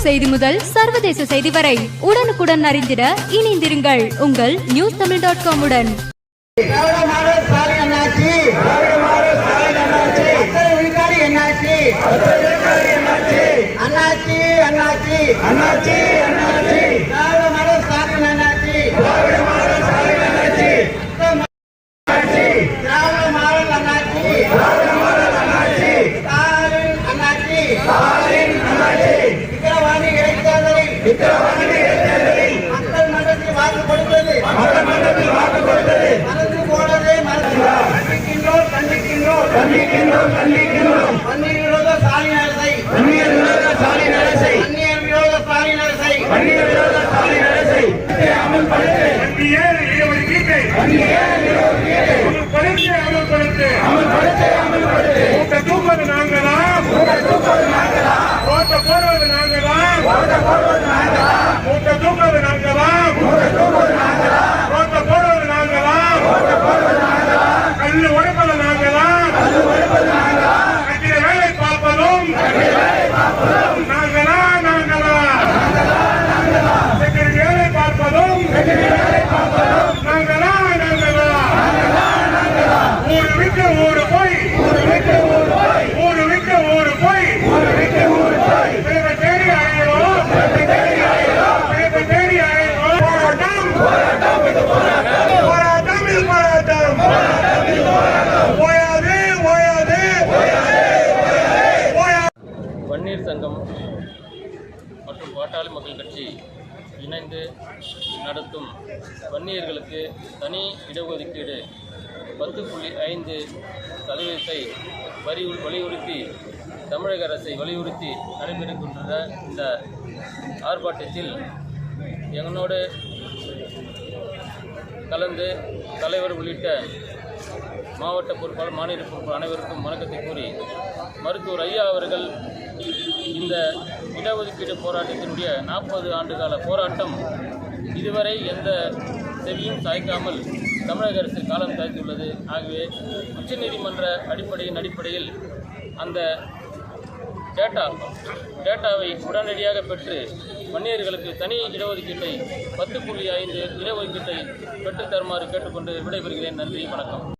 உள்ளூர் செய்தி முதல் சர்வதேச செய்தி வரை உடனுக்குடன் அறிந்திட இணைந்திருங்கள் உங்கள் நியூஸ் தமிழ் டாட் காம் உடன். அண்ணாச்சி. அண்ணாச்சி அண்ணாச்சி. இடைத்தேர்தலில் மக்கள் மன்றத்தில் வாக்கு கொடுத்தது மறந்து போனதே கண்டிக்கின்றோம் கண்டிக்கின்றோம். கண்டிக்கின்றோம் கண்டிக்கின்றோம். வன்னியர் விரோத ஸ்டாலின் அரசை வன்னியர் விரோத ஸ்டாலின் அரசை விரோத விரோத அமல்படுத்து, அமல்படுத்து. மூட்டை தூக்குவது நாங்களா? போடுவது நாங்களா? மூட்டை தூக்குவது நாங்களா? ஓட்ட பாட்டாளி மக்கள் கட்சி இணைந்து நடத்தும் வன்னியர்களுக்கு தனி இடஒதுக்கீடு பத்து புள்ளி ஐந்து சதவீதத்தை வரி வலியுறுத்தி தமிழக அரசை வலியுறுத்தி நடைபெறுகின்ற இந்த ஆர்ப்பாட்டத்தில் எங்களோடு கலந்து தலைவர் உள்ளிட்ட மாவட்ட பொறுப்பாளர் மாநில பொறுப்பாளர் அனைவருக்கும் வணக்கத்தை கூறி மருத்துவர் ஐயா அவர்கள் இந்த இடஒதுக்கீடு போராட்டத்தினுடைய நாற்பது ஆண்டுகால போராட்டம் இதுவரை எந்த செவியும் சாய்க்காமல் தமிழக அரசு காலம் தாக்கியுள்ளது ஆகவே உச்சநீதிமன்ற அடிப்படையின் அடிப்படையில் அந்த டேட்டா டேட்டாவை உடனடியாக பெற்று வன்னியர்களுக்கு தனி இடஒதுக்கீட்டை பத்து புள்ளி ஐந்து இடஒதுக்கீட்டை பெற்றுத் தருமாறு கேட்டுக்கொண்டு விடைபெறுகிறேன். நன்றி வணக்கம்.